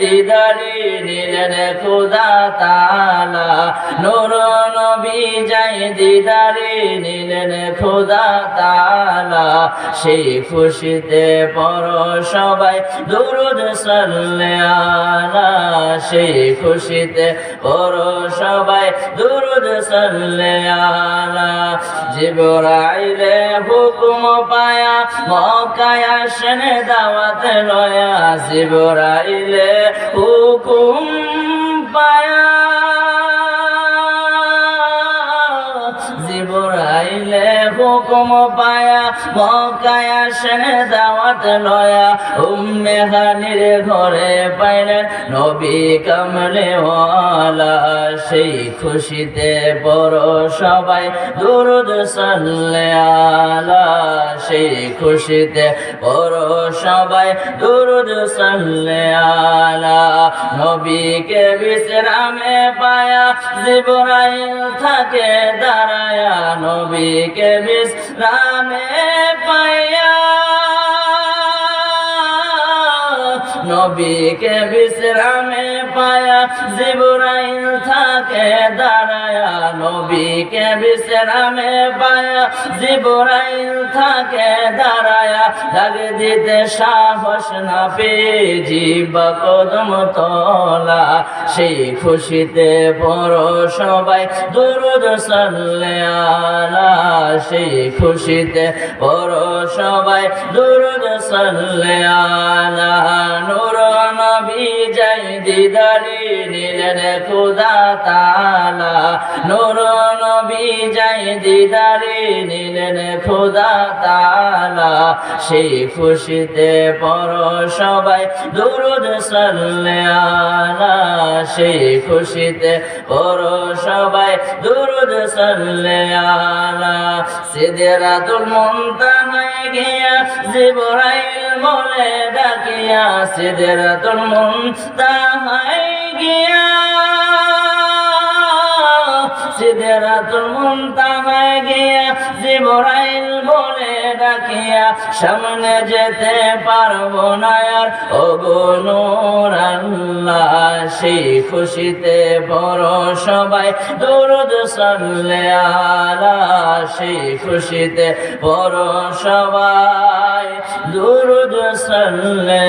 দিদারি সেই খুশিতে পর সবাই দুরুদ সেই খুশিতে পর সবাই দুরুদ সাল্লে আলা। হুকুম পায়া, মক্কায় আসেন দাওয়াত লয়া। জিবরাইলে হুকুম পায়া হুকুম পায়া, মক্কায় আসেন দাওয়াত লয়া। উম্মে হানির ঘরে পাইলেন নবী কামলে ওয়ালা সেই খুশিতে বড় সবাই দুরুদ সাল্লে আলা সেই খুশিতে বড় সবাই দুরুদ সাল্লে আলা নবীকে বিশ্রামে পায়া, জিবরাইল থাকে দাঁড়ায়া। নবীকে বিশ্রামে পায়া নবীকে বিশ্রামে পায়া জিবরাইল থাকে দাঁড়ায়া। নবীকে বিশ্রামে পায়া জিবরাইল থাকে দাঁড়ায়া। ডাক দিতে সাহস না পেয়ে জিবা কদম তলা। সেই খুশিতে বড় সবাই, দুরুদ সাল্লে সেই খুশিতে বড় সবাই। দুরুদ সাল্লে আলা নূর নবী যাই দিদারি। নিলেন খুদা তালা নূর নবী যাই দিদারি নিলেন, খুদা তালা সেই খুশিতে পর সবাই, দুরুদ সাল্লে আলা, সেই খুশিতে পর সবাই, দুরুদ সাল্লে আলা, সিদরাতুল মুনতাহায় গিয়া জিবরাইল বলে ডাকিয়া সিদরাতুল মুনতাহায় গিয়া। সিদরাতুল মুনতাহায় গিয়া জিবরাইল বলে ডাকিয়া, সামনে যেতে পারব না আর। ও গো আল্লাহ, সেই খুশিতে বড় সবাই। দরুদ সাল্লে আলা, সেই খুশিতে বড় সবাই। দুরুদ সাল্লে